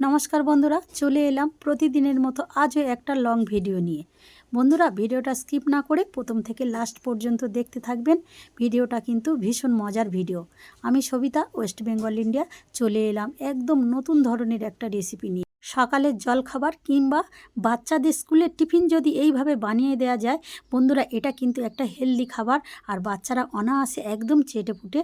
নমস্কার বন্ধুরা, চলে এলাম প্রতিদিনের মতো আজও একটা লং ভিডিও নিয়ে। বন্ধুরা, ভিডিওটা স্কিপ না করে প্রথম থেকে লাস্ট পর্যন্ত দেখতে থাকবেন। ভিডিওটা কিন্তু ভীষণ মজার ভিডিও আমি সবিতা ওয়েস্ট বেঙ্গল ইন্ডিয়া চলে এলাম একদম নতুন ধরনের একটা রেসিপি নিয়ে। সকালের জলখাবার কিংবা বাচ্চাদের স্কুলের টিফিন যদি এইভাবে বানিয়ে দেওয়া যায়, বন্ধুরা এটা কিন্তু একটা হেলদি খাবার। আর বাচ্চারা অনায়াসে একদম চেটে ফুটে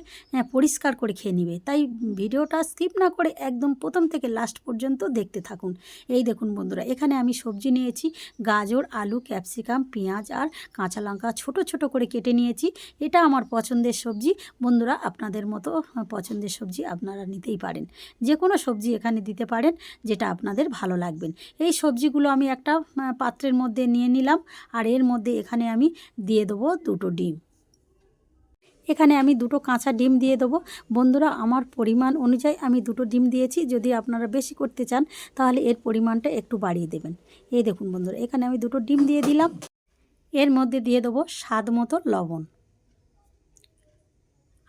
পরিষ্কার করে খেয়ে নেবে। তাই ভিডিওটা স্কিপ না করে একদম প্রথম থেকে লাস্ট পর্যন্ত দেখতে থাকুন। এই দেখুন বন্ধুরা, এখানে আমি সবজি নিয়েছি, গাজর, আলু, ক্যাপসিকাম, পেঁয়াজ আর কাঁচা লঙ্কা ছোট ছোট করে কেটে নিয়েছি। এটা আমার পছন্দের সবজি। বন্ধুরা, আপনাদের মতো পছন্দের সবজি আপনারা নিতেই পারেন। যে কোনো সবজি এখানে দিতে পারেন, যেটা আপনাদের ভালো লাগবেন। এই সবজিগুলো আমি একটা পাত্রের মধ্যে নিয়ে নিলাম আর এর মধ্যে এখানে আমি দিয়ে দেবো দুটো ডিম। এখানে আমি দুটো কাঁচা ডিম দিয়ে দেবো। বন্ধুরা, আমার পরিমাণ অনুযায়ী আমি দুটো ডিম দিয়েছি। যদি আপনারা বেশি করতে চান, তাহলে এর পরিমাণটা একটু বাড়িয়ে দেবেন। এই দেখুন বন্ধুরা, এখানে আমি দুটো ডিম দিয়ে দিলাম। এর মধ্যে দিয়ে দেবো স্বাদ মতো লবণ।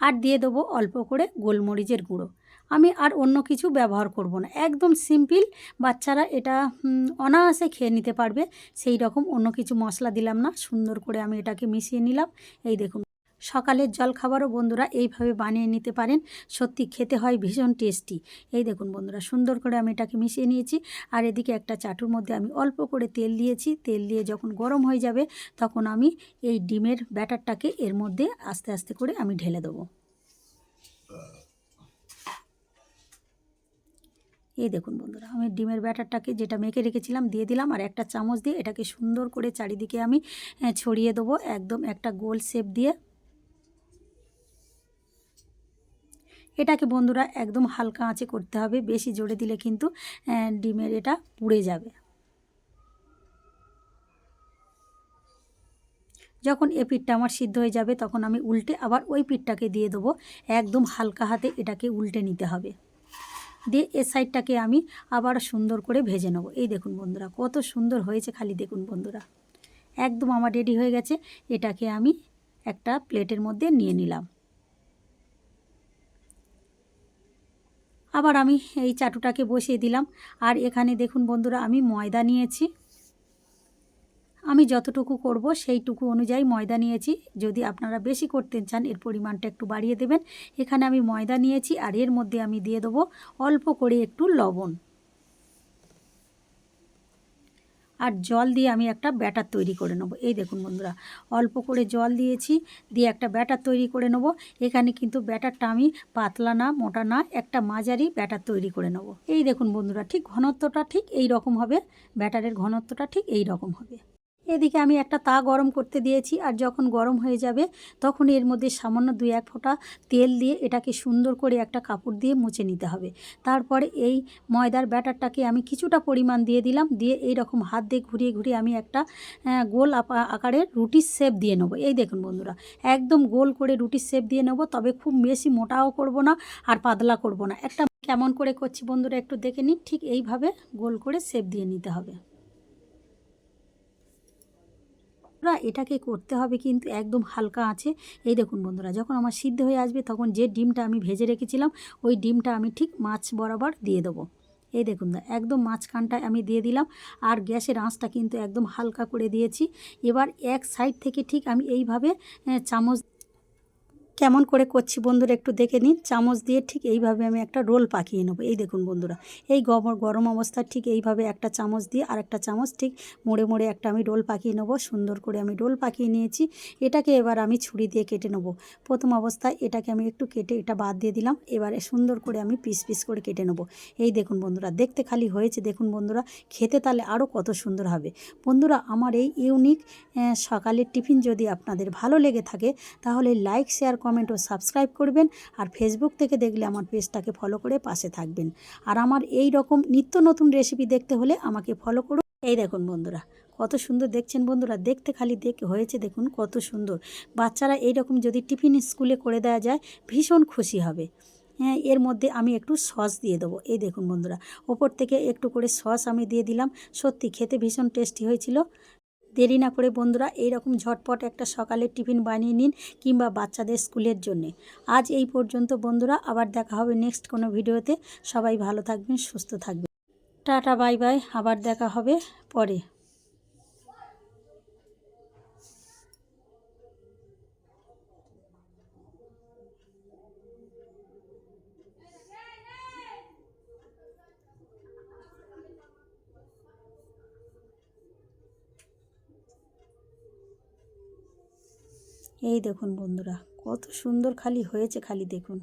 আর দিয়ে দেবো অল্প করে গোলমরিচের গুঁড়ো। আমি আর অন্য কিছু ব্যবহার করব না। একদম সিম্পল, বাচ্চারা এটা অনায়াসে খেয়ে নিতে পারবে। সেই রকম অন্য কিছু মশলা দিলাম না, সুন্দর করে আমি এটাকে মিশিয়ে নিলাম। এই দেখুন। সকালের জলখাবারও বন্ধুরা এইভাবে বানিয়ে নিতে পারেন। সত্যি খেতে হয় ভীষণ টেস্টি এই দেখুন বন্ধুরা, সুন্দর করে আমি এটাকে মিশিয়ে নিয়েছি। আর এদিকে একটা চাটুর মধ্যে আমি অল্প করে তেল দিয়েছি। তেল দিয়ে যখন গরম হয়ে যাবে তখন আমি এই ডিমের ব্যাটারটাকে এর মধ্যে আস্তে আস্তে করে আমি ঢেলে দেবো। এই দেখুন বন্ধুরা, আমি ডিমের ব্যাটারটাকে যেটা মেখে রেখেছিলাম দিয়ে দিলাম আর একটা চামচ দিয়ে এটাকে সুন্দর করে চারিদিকে আমি ছড়িয়ে দেবো। একদম একটা গোল শেপ দিয়ে এটাকে বন্ধুরা একদম হালকা আঁচে করতে হবে, বেশি জোরে দিলে কিন্তু ডিমের এটা পুড়ে যাবে। যখন এ পিঠটা আমার সিদ্ধ হয়ে যাবে, তখন আমি উল্টে আবার ওই পিঠটাকে দিয়ে দেবো। একদম হালকা হাতে এটাকে উল্টে নিতে হবে। দিয়ে এ সাইডটাকে আমি আবার সুন্দর করে ভেজে নেব। এই দেখুন বন্ধুরা, কত সুন্দর হয়েছে খালি দেখুন বন্ধুরা। একদম আমার রেডি হয়ে গেছে, এটাকে আমি একটা প্লেটের মধ্যে নিয়ে নিলাম। আবার আমি এই চাটুটাকে বসিয়ে দিলাম। আর এখানে দেখুন বন্ধুরা, আমি ময়দা নিয়েছি। আমি যতটুকু করব সেইটুকু অনুযায়ী ময়দা নিয়েছি। যদি আপনারা বেশি করতে চান, এর পরিমাণটা একটু বাড়িয়ে দেবেন। এখানে আমি ময়দা নিয়েছি আর এর মধ্যে আমি দিয়ে দেবো অল্প করে একটু লবণ। আর জল দিয়ে আমি একটা ব্যাটার তৈরি করে নেব। এই দেখুন বন্ধুরা, অল্প করে জল দিয়েছি, দিয়ে একটা ব্যাটার তৈরি করে নেব। এখানে কিন্তু ব্যাটারটা আমি পাতলা না, মোটা না, একটা মাঝারি ব্যাটার তৈরি করে নেব। এই দেখুন বন্ধুরা, ঠিক ঘনত্বটা ঠিক এই রকম হবে, ব্যাটারের ঘনত্বটা ঠিক এই রকম হবে। এদিকে আমি একটা তা গরম করতে দিয়েছি আর যখন গরম হয়ে যাবে তখন এর মধ্যে সামান্য দুই এক ফোঁটা তেল দিয়ে এটাকে সুন্দর করে একটা কাপড় দিয়ে মুছে নিতে হবে। তারপরে এই ময়দার ব্যাটারটাকে আমি কিছুটা পরিমাণ দিয়ে দিলাম, দিয়ে এই রকম হাত দিয়ে ঘুরিয়ে ঘুরিয়ে আমি একটা গোল আকারের রুটির শেপ দিয়ে নেব। এই দেখুন বন্ধুরা, একদম গোল করে রুটির শেপ দিয়ে নেব, তবে খুব বেশি মোটাও করব না আর পাতলা করব না। একটা কেমন করে করছি বন্ধুরা একটু দেখে নিন, ঠিক এইভাবে গোল করে শেপ দিয়ে নিতে হবে। বন্ধুরা, এটাকে করতে হবে কিন্তু একদম হালকা আছে এই দেখুন বন্ধুরা, যখন আমার সিদ্ধ হয়ে আসবে তখন যে ডিমটা আমি ভেজে রেখেছিলাম, ওই ডিমটা আমি ঠিক মাছ বরাবর দিয়ে দেবো। এই দেখুন না, একদম মাঝখানটায় আমি দিয়ে দিলাম আর গ্যাসের আঁচটা কিন্তু একদম হালকা করে দিয়েছি। এবার এক সাইড থেকে ঠিক আমি এইভাবে চামচ কেমন করে করছি বন্ধুরা একটু দেখে নিন। চামচ দিয়ে ঠিক এইভাবে আমি একটা রোল পাকিয়ে নেব। এই দেখুন বন্ধুরা, এই গরম অবস্থায় ঠিক এইভাবে একটা চামচ দিয়ে আর একটা চামচ ঠিক মোড়ে মোড়ে একটা আমি রোল পাকিয়ে নেব। সুন্দর করে আমি রোল পাকিয়ে নিয়েছি। এটাকে এবার আমি ছুরি দিয়ে কেটে নেব। প্রথম অবস্থায় এটাকে আমি একটু কেটে এটা বাদ দিয়ে দিলাম। এবারে সুন্দর করে আমি পিস পিস করে কেটে নেব। এই দেখুন বন্ধুরা, দেখতে খালি হয়েছে। দেখুন বন্ধুরা, খেতে তাহলে আরও কত সুন্দর হবে। বন্ধুরা, আমার এই ইউনিক সকালের টিফিন যদি আপনাদের ভালো লেগে থাকে, তাহলে লাইক, শেয়ার কমেন্ট ও সাবস্ক্রাইব করবেন আর ফেসবুক থেকে দেখলে আমার পেজটাকে ফলো করে পাশে থাকবেন। আর আমার এই রকম নিত্য নতুন রেসিপি দেখতে হলে আমাকে ফলো করুন এই দেখুন বন্ধুরা, কত সুন্দর দেখছেন বন্ধুরা, দেখতে খালি দেখ, হয়েছে দেখুন কত সুন্দর। বাচ্চারা এই রকম যদি টিফিন স্কুলে করে দেওয়া যায়, ভীষণ খুশি হবে। হ্যাঁ এর মধ্যে আমি একটু সস দিয়ে দেবো। এই দেখুন বন্ধুরা, ওপর থেকে একটু করে সস আমি দিয়ে দিলাম। সত্যি খেতে ভীষণ টেস্টি হয়েছিল। দেরি না করে বন্ধুরা এইরকম ঝটপট একটা সকালের টিফিন বানিয়ে নিন কিংবা বাচ্চাদের স্কুলের জন্যে। আজ এই পর্যন্ত বন্ধুরা, আবার দেখা হবে নেক্সট কোনো ভিডিওতে। সবাই ভালো থাকবেন, সুস্থ থাকবেন। Tata, bye bye. আবার দেখা হবে পরে। এই দেখুন বন্ধুরা কত সুন্দর খালি হয়েছে খালি দেখুন।